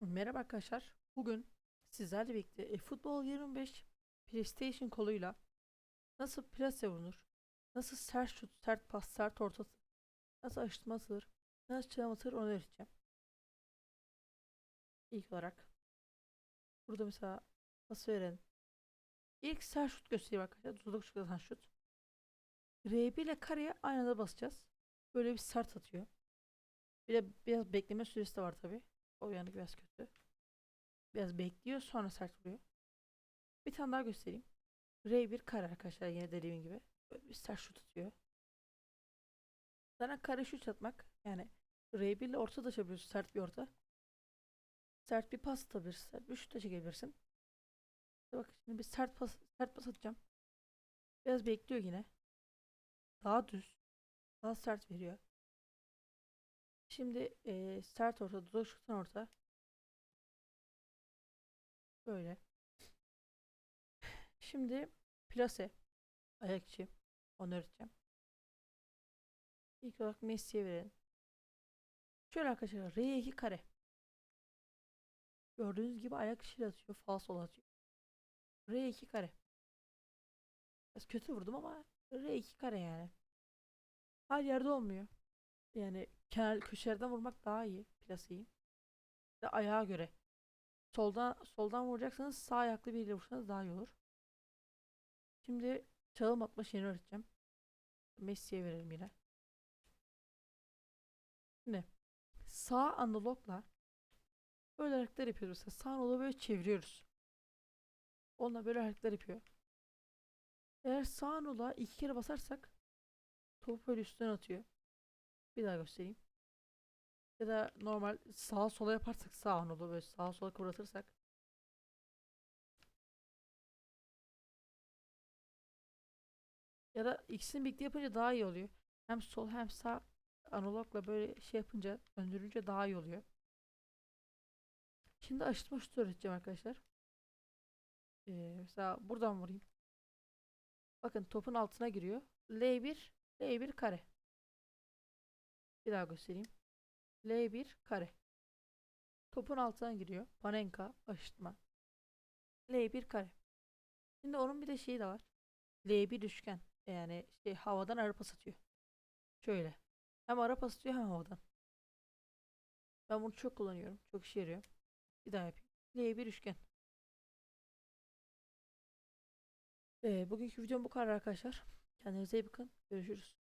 Merhaba arkadaşlar. Bugün sizlerle birlikte eFootball 25 PlayStation koluyla nasıl plase vurulur, nasıl sert şut, sert pas, sert orta, nasıl aşırtma atılır, nasıl çalım atılır onu öğreteceğim. İlk olarak burada mesela nasıl verelim? İlk sert şut göstereyim arkadaşlar. Duduk çıkartan şut. R1 ile kareye aynı anda basacağız. Böyle bir sert atıyor. Bir de biraz bekleme süresi de var tabi. O yanı biraz kötü. Biraz bekliyor sonra sert vuruyor. Bir tane daha göstereyim. R1 kare arkadaşlar yine dediğim gibi. Böyle bir sert şut atıyor. Zaten kare şut atmak yani R1 ile orta da açabiliyorsun sert bir orta. Sert bir pas atabilirsin. Sert bir şut da çekebilirsin. Bak şimdi bir sert pas, sert pas atacağım. Biraz bekliyor yine. Daha düz. Daha sert veriyor. Şimdi eee, sert orta, şutun orta. Böyle. Şimdi plase. Ayak içi. Onu öğreteceğim. İlk olarak Messi'ye verelim. Şöyle arkadaşlar. R2 kare. Gördüğünüz gibi ayak içiyle atıyor. Falso atıyor. R2 kare. Biraz kötü vurdum ama R2 kare yani. Her yerde olmuyor. Yani kenar köşelerden vurmak daha iyi. Plaseyi. Ve ayağa göre. Soldan soldan vuracaksanız sağ ayaklı biriyle vursanız daha iyi olur. Şimdi çalım atma şeyini öğreteceğim. Messi'ye verelim yine. Şimdi sağ analogla böyle hareketler yapıyoruz. Mesela sağ analogu böyle çeviriyoruz. Onunla böyle hareketler yapıyor. Eğer sağ analoğa iki kere basarsak topu böyle üstten atıyor. Bir daha göstereyim. Ya da normal sağa sola yaparsak sağ anadolu böyle sağa sola kıvratırsak. Ya da ikisini birlikte yapınca daha iyi oluyor. Hem sol hem sağ analogla böyle şey yapınca döndürünce daha iyi oluyor. Şimdi aşırtma şutu öğreteceğim arkadaşlar. Ee, mesela buradan vurayım. Bakın topun altına giriyor. L1 L1 kare. Bir daha göstereyim. L1 kare. Topun altına giriyor. Panenka aşıtma. L1 kare. Şimdi onun bir de şeyi de var. L1 üçgen. Yani şey havadan ara pas atıyor. Şöyle. Hem ara pas atıyor hem havadan. Ben bunu çok kullanıyorum. Çok işe yarıyor. Bir daha yapayım. L1 üçgen. Ee, bugünkü videom bu kadar arkadaşlar. Kendinize iyi bakın. Görüşürüz.